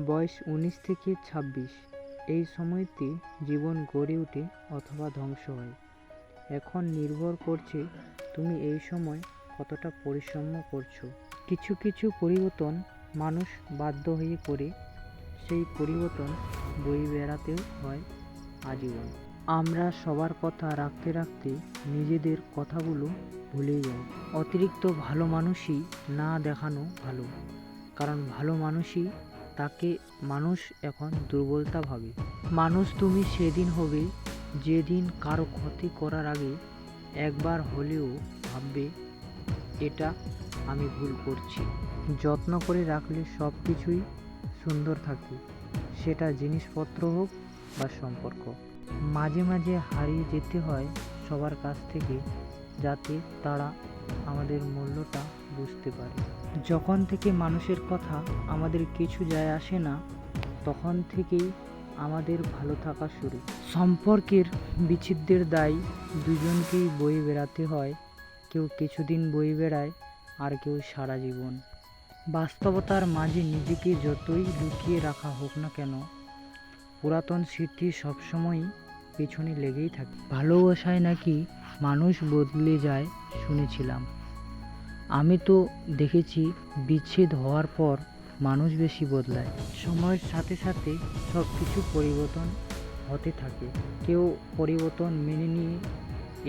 বয়স উনিশ থেকে ছাব্বিশ। এই সময়তে জীবন গড়ে ওঠে অথবা ধ্বংস হয়। এখন নির্ভর করছে তুমি এই সময় কতটা পরিশ্রম করছ। কিছু কিছু পরিবর্তন মানুষ বাধ্য হয়ে করে, সেই পরিবর্তন বই বেড়াতেও হয় আজীবন। আমরা সবার কথা রাখতে রাখতে নিজেদের কথাগুলো ভুলে যাই। অতিরিক্ত ভালো মানুষই না দেখানো ভালো, কারণ ভালো মানুষই তাকে মানুষ এখন দুর্বলতা ভাবে। মানুষ তুমি সেদিন হবে, যেদিন কারও ক্ষতি করার আগে একবার হলেও ভাববে, এটা আমি ভুল করছি। যত্ন করে রাখলে সব কিছুই সুন্দর থাকে। সেটা জিনিসপত্র হোক বা সম্পর্ক। মাঝে মাঝে হারিয়ে যেতে হয় সবার কাছ থেকে যাতে তারা আমাদের মূল্যটা বুঝতে পারে। যখন থেকে মানুষের কথা আমাদের কিছু যায় আসে না, তখন থেকেই আমাদের ভালো থাকা শুরু। সম্পর্কের বিচ্ছেদের দায় দুজনকেই বয়ে বেড়াতে হয়। কেউ কিছুদিন বয়ে বেড়ায়, আর কেউ সারা জীবন। বাস্তবতার মাঝে নিজেকে যতই লুকিয়ে রাখা হোক না কেন, পুরাতন স্মৃতি সবসময়ই পেছনে লেগেই থাকে। ভালোবাসায় নাকি মানুষ বদলে যায় শুনেছিলাম। আমি তো দেখেছি বিচ্ছেদ হওয়ার পর মানুষ বেশি বদলায়। সময়ের সাথে সাথে সব কিছু পরিবর্তন হতে থাকে। কেউ পরিবর্তন মেনে নিয়ে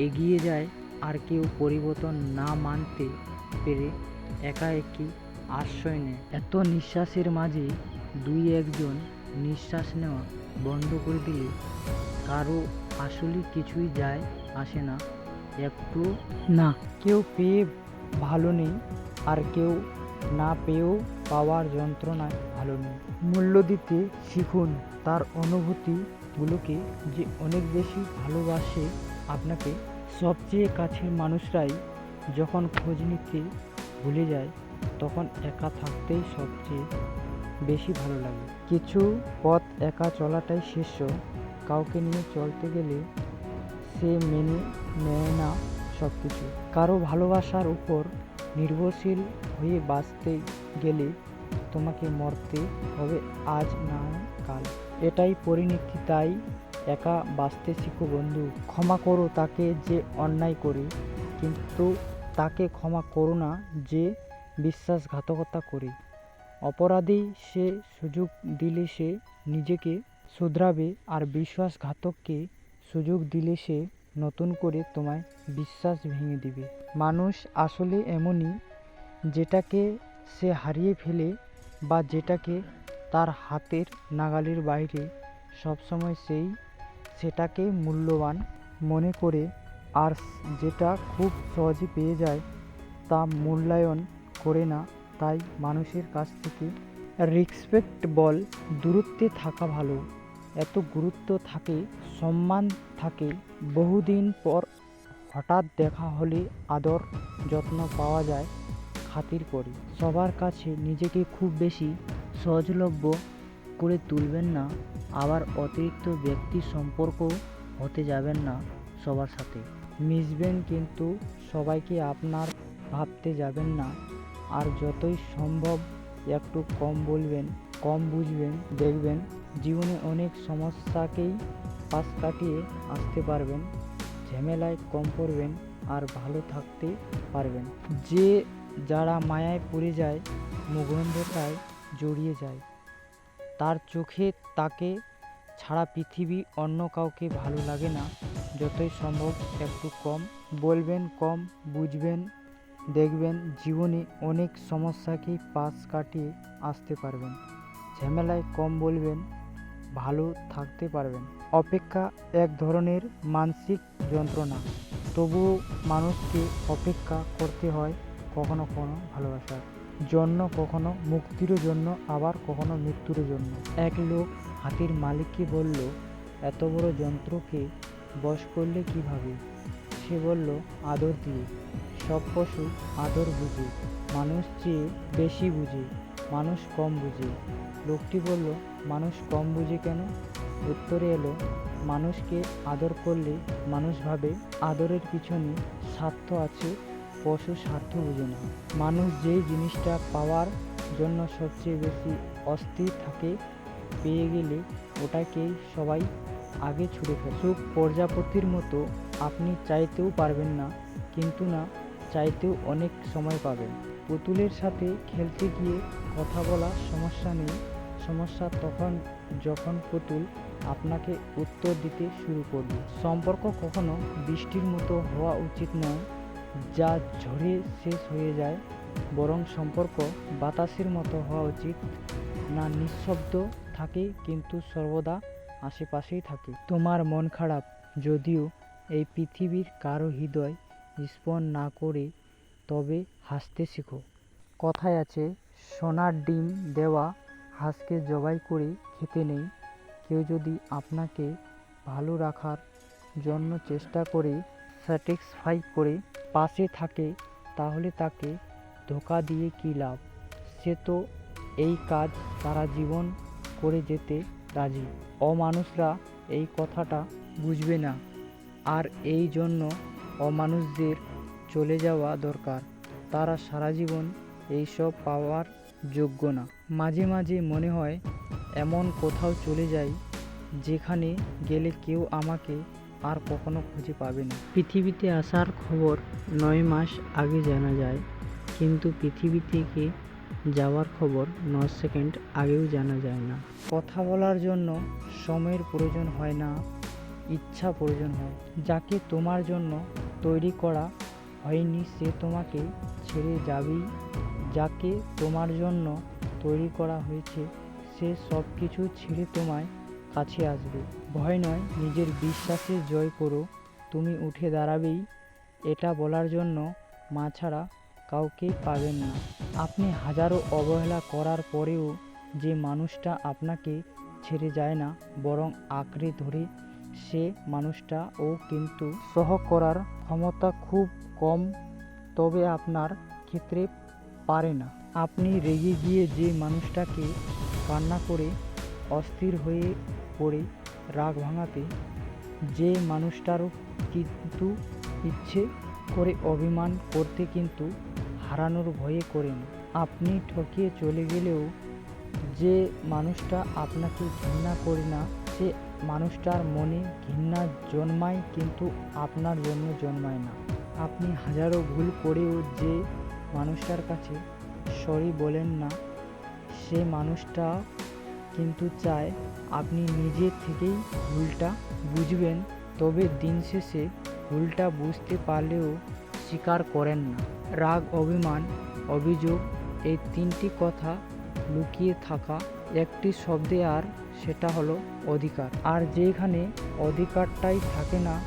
এগিয়ে যায়, আর কেউ পরিবর্তন না মানতে পেরে একা একই আশ্রয় নেয়। এত নিঃশ্বাসের মাঝে দুই একজন নিঃশ্বাস নেওয়া বন্ধ করে দিলে কারও আসলে কিছুই যায় আসে না। একটু না। কেউ পেয়ে ভালো নেই আর কেউ না পেয়েও পাওয়ার যন্ত্রণায় ভালো নেই। মূল্য দিতে শিখুন তার অনুভূতিগুলোকে যে অনেক বেশি ভালোবাসে আপনাকে। সবচেয়ে কাছের মানুষরাই যখন খোঁজ নিতে ভুলে যায় তখন একা থাকতেই সবচেয়ে বেশি ভালো লাগে। কিছু পথ একা চলাটাই শ্রেষ্ঠ কাউকে নিয়ে চলতে গেলে সে মেনে নেয় না সব কিছু কারও ভালোবাসার উপর নির্ভরশীল হয়ে বাঁচতে গেলে তোমাকে মরতে হবে আজ, না কাল। এটাই পরিণতি, তাই একা বাঁচতে শিখো বন্ধু। ক্ষমা করো তাকে যে অন্যায় করে, কিন্তু তাকে ক্ষমা করো না যে বিশ্বাসঘাতকতা করে। অপরাধী সে সুযোগ দিলে সে নিজেকে শুধরাবে আর বিশ্বাসঘাতককে সুযোগ দিলে সে নতুন করে তোমায় বিশ্বাস ভেঙে দিবে। মানুষ আসলে এমনই, যেটাকে সে হারিয়ে ফেলে বা যেটাকে তার হাতের নাগালের বাইরে সবসময় সেই সেটাকে মূল্যবান মনে করে আর যেটা খুব সহজে পেয়ে যায় তা মূল্যায়ন করে না। তাই মানুষের কাছ থেকে রেসপেক্ট বল দূরত্বে থাকা ভালো। এত গুরুত্ব থাকে, সম্মান থাকে। বহুদিন পর হঠাৎ দেখা হলে আদর যত্ন পাওয়া যায় খাতির করে। সবার কাছে নিজেকে খুব বেশি সহজলভ্য করে তুলবেন না, আবার অতিরিক্ত ব্যক্তি সম্পর্ক হতে যাবেন না সবার সাথে। মিশবেন কিন্তু সবাইকে আপনার ভাবতে যাবেন না, আর যতই সম্ভব একটু কম বলবেন। কম বুঝবেন, দেখবেন জীবনে অনেক সমস্যাকেই পাশ কাটিয়ে আসতে পারবেন, ঝামেলায় কম পড়বেন আর ভালো থাকতে পারবেন। যে যারা মায়ায় পড়ে যায়, মুগ্ধতায় জড়িয়ে যায়, তার চোখে তাকে ছাড়া পৃথিবী অন্য কাউকে ভালো লাগে না, যতই সম্ভব একটু কম বলবেন, কম বুঝবেন, দেখবেন জীবনে অনেক সমস্যাকেই পাশ কাটিয়ে আসতে পারবেন। ঝামেলায় কম বলবেন, ভালো থাকতে পারবেন। অপেক্ষা এক ধরনের মানসিক যন্ত্রণা। তবুও মানুষকে অপেক্ষা করতে হয় কখনো কখনো ভালোবাসার জন্য, কখনো মুক্তির জন্য, আবার কখনো মৃত্যুর জন্য। এক লোক হাতির মালিককে বলল, এত বড় যন্ত্রকে বশ করলে কীভাবে? সে বলল, আদর দিয়ে। সব পশু আদর বুঝে। মানুষ চেয়ে বেশি বুঝে। মানুষ কম বুঝে। লোকটি বলল, মানুষ কম বুঝে কেন? উত্তরে এলো, মানুষকে আদর করলে মানুষ ভাবে আদরের পিছনে স্বার্থ আছে পশু স্বার্থ বুঝে না। মানুষ যেই জিনিসটা পাওয়ার জন্য সবচেয়ে বেশি অস্থির থাকে, পেয়ে গেলে ওটাকেই সবাই আগে ছুড়ে ফেলে। সুখ প্রজাপতির মতো আপনি চাইতেও পারবেন না, কিন্তু না, চাইতেও অনেক সময় পাবেন। পুতুলের সাথে খেলতে গিয়ে কথা বলা সমস্যা নেই। সমস্যা তখন যখন পুতুল আপনাকে উত্তর দিতে শুরু করবে। সম্পর্ক কখনো বৃষ্টির মতো হওয়া উচিত নয়, যা ঝড়ে শেষ হয়ে যায়। বরং সম্পর্ক বাতাসের মতো হওয়া উচিত। না নিঃশব্দ থাকে, কিন্তু সর্বদা আশেপাশেই থাকে। তোমার মন খারাপ, যদিও এই পৃথিবীর কারও হৃদয় স্পন না করে তবে হাসতে শেখো। কথায় আছে, সোনার ডিম দেওয়া, হাঁসকে জবাই করে খেতে নেই। কেউ যদি আপনাকে ভালো রাখার জন্য চেষ্টা করে, স্যাটিসফাই করে পাশে থাকে, তাহলে তাকে ধোকা দিয়ে কী লাভ? সে তো এই কাজ সারা জীবন করে যেতে রাজি। অমানুষরা এই কথাটা বুঝবে না। আর এই জন্য অমানুষদের চলে যাওয়া দরকার। তারা সারা জীবন এইসব পাওয়ার যোগ্য না। মাঝে মাঝে মনে হয় এমন কোথাও চলে যাই যেখানে গেলে কেউ আমাকে আর কখনো খুঁজে পাবে না। পৃথিবীতে আসার খবর নয় মাস আগে জানা যায় কিন্তু পৃথিবী থেকে যাওয়ার খবর ন সেকেন্ড আগেও জানা যায় না। কথা বলার জন্য সময়ের প্রয়োজন হয় না ইচ্ছা প্রয়োজন হয়। যাকে তোমার জন্য তৈরি করা হয়নি সে তোমাকে ছেড়ে যাবেই যাকে তোমার জন্য তৈরি করা হয়েছে। সে সব কিছু ছেড়ে তোমায় কাছে আসবে। ভয় নয়, নিজের বিশ্বাসে জয় করো। তুমি উঠে দাঁড়াবেই। এটা বলার জন্য মা ছাড়া কাউকেই পাবেন না। আপনি হাজারো অবহেলা করার পরেও যে মানুষটা আপনাকে ছেড়ে যায় না, বরং আঁকড়ে ধরে সে মানুষটা ও কিন্তু সহ করার ক্ষমতা খুব কম, তবে আপনার ক্ষেত্রে পারে না। আপনি রেগে গিয়ে যে মানুষটাকে কান্না করে অস্থির হয়ে পড়ে রাগ ভাঙাতে, যে মানুষটারও কিন্তু ইচ্ছে করে অভিমান করতে কিন্তু হারানোর ভয়ে করেন। আপনি ঠকিয়ে চলে গেলেও যে মানুষটা আপনাকে ঘৃণা করে না সে মানুষটার মনে ঘৃণা জন্মায় কিন্তু আপনার জন্য জন্মায় না। আপনি হাজারো ভুল করেও যে মানুষটার কাছে সরি বলেন না, সে মানুষটা কিন্তু চায় আপনি নিজে থেকেই ভুলটা বুঝবেন, তবে দিন শেষে ভুলটা বুঝতে পারলেও স্বীকার করেন না। রাগ, অভিমান, অভিযোগ এই তিনটি কথা লুকিয়ে থাকা একটি শব্দে আর সেটা হলো অধিকার। আর যেখানে অধিকারটাই থাকে না,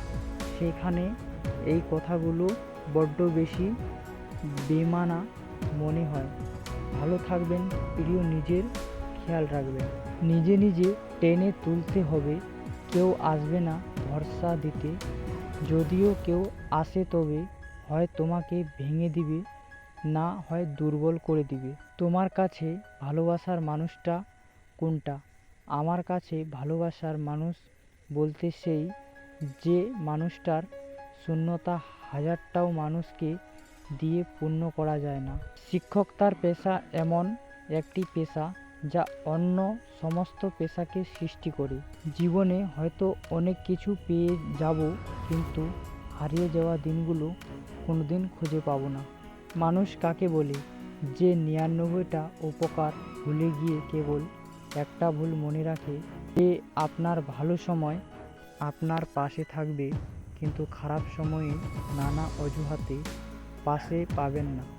সেখানে এই কথাগুলো বড্ড বেশি বেমানা মনে হয়। ভালো থাকবেন প্রিয় নিজের খেয়াল রাখবেন। নিজে নিজে টেনে তুলতে হবে, কেউ আসবে না ভরসা দিতে। যদিও কেউ আসে তবে হয় তোমাকে ভেঙে দিবে, না হয় দুর্বল করে দিবে। তোমার কাছে ভালোবাসার মানুষটা কোনটা? আমার কাছে ভালোবাসার মানুষ বলতে সেই যে মানুষটার শূন্যতা হাজারটাও মানুষকে দিয়ে পূর্ণ করা যায় না। শিক্ষক তার পেশা এমন একটি পেশা যা অন্য সমস্ত পেশাকে সৃষ্টি করে। জীবনে হয়তো অনেক কিছু পেয়ে যাব, কিন্তু হারিয়ে যাওয়া দিনগুলো কোনোদিন খুঁজে পাবো না। মানুষ কাকে বলে? যে নিরানব্বইটা উপকার ভুলে গিয়ে কেবল একটা ভুল মনে রাখে যে আপনার ভালো সময় আপনার পাশে থাকবে, কিন্তু খারাপ সময়ে নানা অজুহাতে পাশে পাবেন না।